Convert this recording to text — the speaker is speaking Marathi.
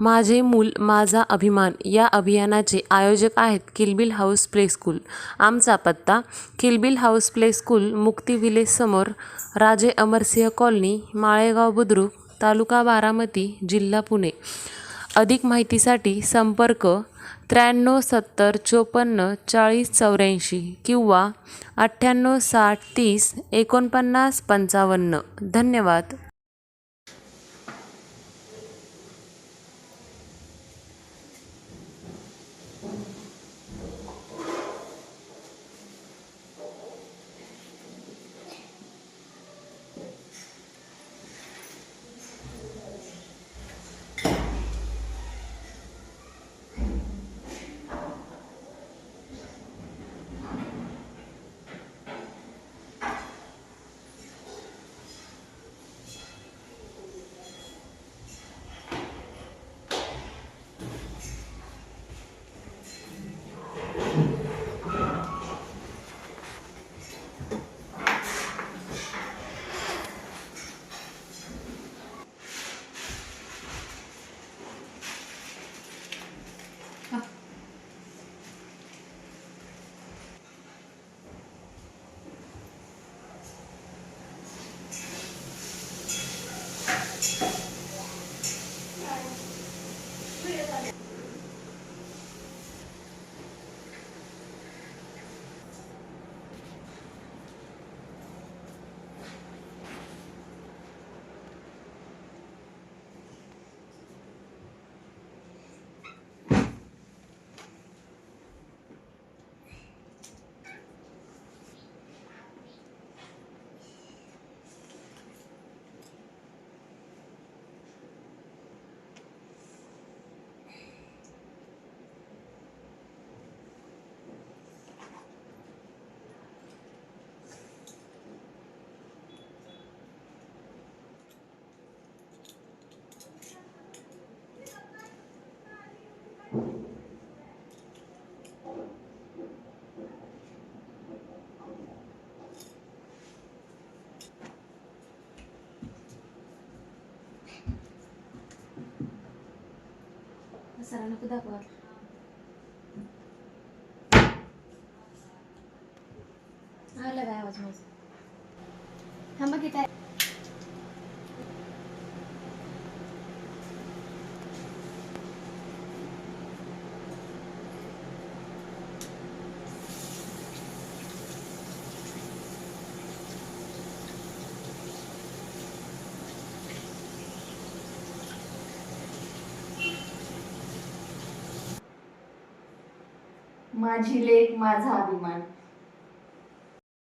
माझे मूल माझा अभिमान या अभियानाचे आयोजक आहेत किलबिल हाऊस प्ले स्कूल. आमचा पत्ता Kilbil house play school Mukti village समोर राजे अमरसिंह कॉलनी माळेगाव बुद्रुक तालुका बारामती जिल्हा पुणे. अधिक माहितीसाठी संपर्क त्र्याण्णव सत्तर चोपन्न चाळीस चौऱ्याऐंशी किंवा अठ्ठ्याण्णव साठ तीस एकोणपन्नास पंचावन्न. धन्यवाद. सरांना दाखवा. आला काय आवाज माझा? थांबा की काय माझी लेख माझा अभिमान.